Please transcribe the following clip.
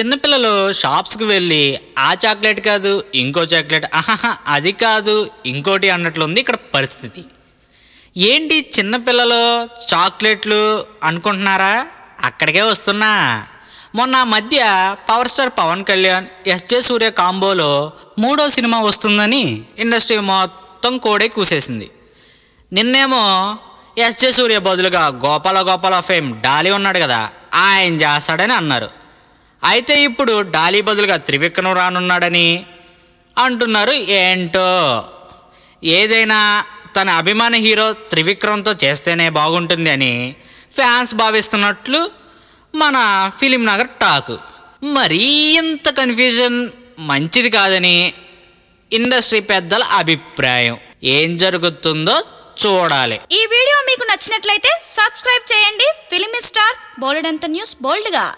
చిన్నపిల్లలు షాప్స్కి వెళ్ళి ఆ చాక్లెట్ కాదు ఇంకో చాక్లెట్. ఆహాహా అది కాదు ఇంకోటి అన్నట్లుంది ఇక్కడ పరిస్థితి. ఏంటి చిన్నపిల్లలు చాక్లెట్లు అనుకుంటున్నారా? అక్కడికే వస్తున్నా. మొన్న మధ్య power star Pawan Kalyan SJ Surya కాంబోలో మూడో సినిమా వస్తుందని ఇండస్ట్రీ మొత్తం కోడే కూసేసింది. నిన్నేమో ఎస్జే సూర్య బదులుగా గోపాల గోపాల ఫేమ్ డాలి ఉన్నాడు కదా ఆయన చేస్తాడని అన్నారు. అయితే ఇప్పుడు డాలీ బదులుగా త్రివిక్రమ్ రానున్నాడని అంటున్నారు ఏంటో. ఏదైనా తన అభిమాన హీరో త్రివిక్రమ్తో చేస్తేనే బాగుంటుంది అని ఫ్యాన్స్ భావిస్తున్నట్లు మన ఫిలిం నగర్ టాక్. మరీ ఇంత కన్ఫ్యూజన్ మంచిది కాదని ఇండస్ట్రీ పెద్దల అభిప్రాయం. ఏం జరుగుతుందో చూడాలి. ఈ వీడియో మీకు నచ్చినట్లయితే సబ్స్క్రైబ్ చేయండి. ఫిలిం స్టార్స్ బోలెడంత న్యూస్ బోల్డ్గా.